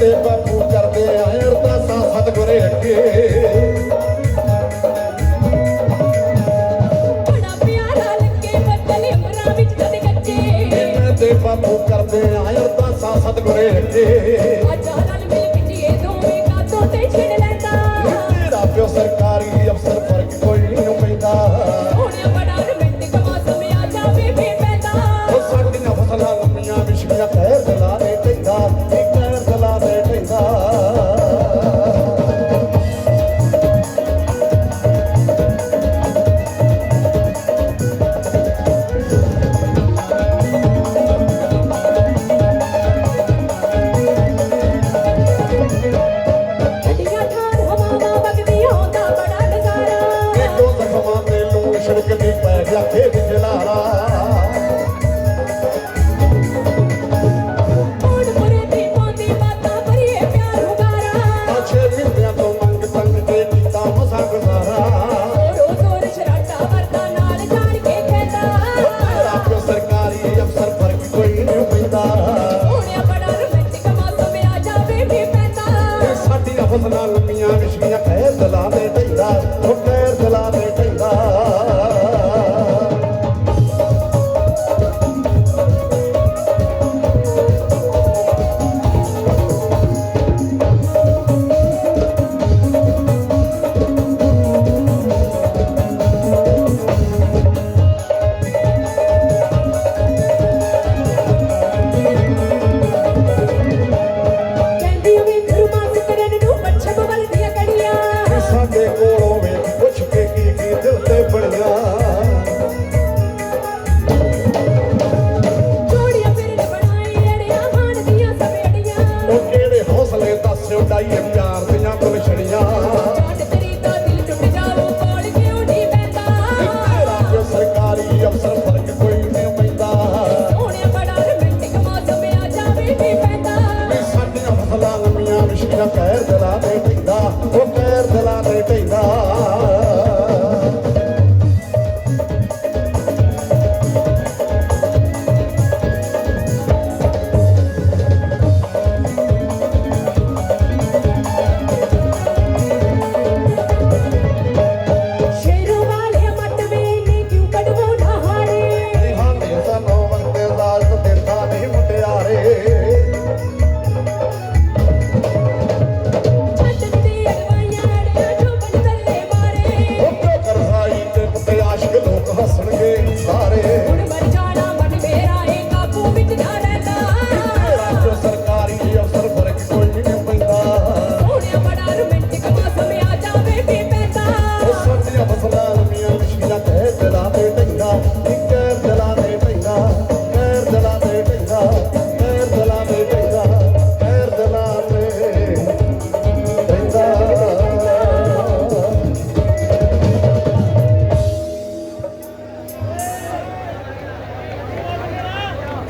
ਤੇ ਬਾਪੂ ਕਰਦੇ ਆਏ ਅਰਦਾਸਾਂ ਸਤਿਗੁਰੇ ਅੱਗੇ। ਤੇ ਬਾਪੂ ਕਰਦੇ ਆਏ ਅਰਦਾਸਾਂ ਸਤਿਗੁਰੇ ਅੱਗੇ। ਆਜਾ ਨਾਲ ਮਿਲ ਪਿੱਟੀਏ ਦੋਵੇਂ ਕਾਤੋਂ ਤੇ ਛਿੜ ਲੈਂਦਾ। ਤੇਰਾ ਪਿਓ ਸਰਕਾਰੀ ਅਫਸਰ ਫ਼ਰਕ ਕੋਈ ਨਹੀਂ ਪੈਂਦਾ। ਹੁਣ ਬੜਾ ਰੋਮਾਂਟਿਕ ਮੌਸਮ ਆ ਜਾਵੇ ਫੇਰ ਪੈਂਦਾ। ਛਿੜਕਦੀ ਪੈ ਗਿਆ ਖੇਡ ਜਲਾਰਾ ਫਸਲਾਂ ਲੰਮੀਆਂ ਵਿਸ਼ੀਆਂ ਪੈਰ ਦਲਾ ਦੇ ਢੈਂਦਾ ਉਹ ਪੈਰ ਦਲਾ ਦੇ ਨਹੀਂ ਦਿੰਦਾ ਉਹ ਕੇਰ ਦਿਲਾ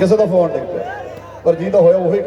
ਕਿਸੇ ਦਾ ਫੋਨ ਡਿੱਗ ਪਿਆ ਪਰ ਜਿਹਦਾ ਹੋਇਆ ਉਹੀ